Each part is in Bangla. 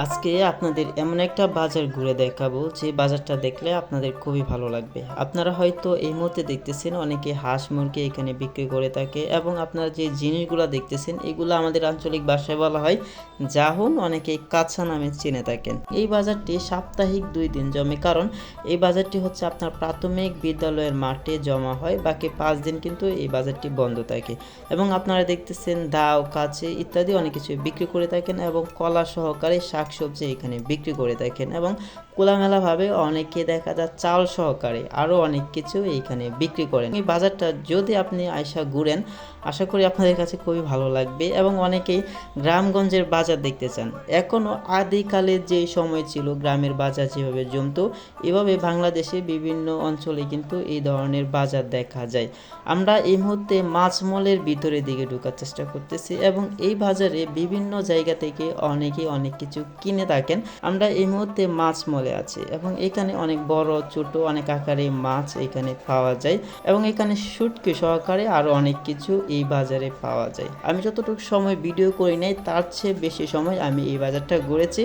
আজকে আপনাদের এমন একটা বাজার ঘুরে দেখাবো, যে বাজারটা দেখলে আপনাদের খুবই ভালো লাগবে। আপনারা হয়তো এই মুহূর্তে দেখতেছেন অনেকে হাঁস মুরগি এখানে বিক্রি করে থাকে, এবং আপনারা যে জিনিসগুলো দেখতেছেন, এগুলো আমাদের আঞ্চলিক ভাষায় বলা হয় জাহুন, অনেকে কাঁচা নামে চিনে থাকেন। এই বাজারটি সাপ্তাহিক দুই দিন জমে, কারণ এই বাজারটি হচ্ছে আপনার প্রাথমিক বিদ্যালয়ের মাঠে জমা হয়, বাকি পাঁচ দিন কিন্তু এই বাজারটি বন্ধ থাকে। এবং আপনারা দেখতেছেন দাও, কাছে ইত্যাদি অনেক কিছু বিক্রি করে থাকেন, এবং কলা সহকারে শাকসবজি এখানে বিক্রি করে থাকেন এবং খোলামেলাভাবে অনেকে দেখা যায় চাল সহকারে আরও অনেক কিছু এইখানে বিক্রি করেন। এই বাজারটা যদি আপনি আয়সা ঘুরেন, আশা করি আপনাদের কাছে খুবই ভালো লাগবে এবং অনেকেই গ্রামগঞ্জের বাজার দেখতে চান। এখনও আদিকালে যে সময় ছিল, গ্রামের বাজার যেভাবে জমতো, এভাবে বাংলাদেশে বিভিন্ন অঞ্চলে কিন্তু এই ধরনের বাজার দেখা যায়। আমরা এই মুহূর্তে মাছ মলের ভিতরের দিকে ঢোকার চেষ্টা করতেছি এবং এই বাজারে বিভিন্ন জায়গা থেকে অনেকেই অনেক কিছু কিনে থাকেন। আমরা এই মুহূর্তে মাছ মলে আছি এবং এখানে অনেক বড়, ছোট, অনেক আকারে মাছ এখানে পাওয়া যায় এবং এখানে শুটকি সহকারে আরও অনেক কিছু এই বাজারে পাওয়া যায়। আমি যতটুকু সময় ভিডিও করি নাই, তার চেয়ে বেশি সময় আমি এই বাজারটা ঘুরেছি।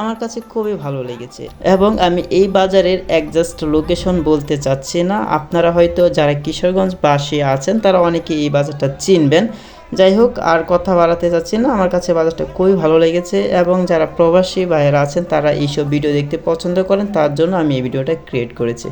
আমার কাছে খুবই ভালো লেগেছে এবং আমি এই বাজারের একজাস্ট লোকেশন বলতে চাচ্ছি না। আপনারা হয়তো যারা কিশোরগঞ্জ বাসী আছেন, তারা অনেকে এই বাজারটা চিনবেন। যাই হোক, আর কথা বাড়াতে চাচ্ছি না। আমার কাছে বাজারটা খুবই ভালো লেগেছে এবং যারা প্রবাসী ভাইয়েরা আছেন, তারা এইসব ভিডিও দেখতে পছন্দ করেন, তার জন্য আমি এই ভিডিওটা ক্রিয়েট করেছি।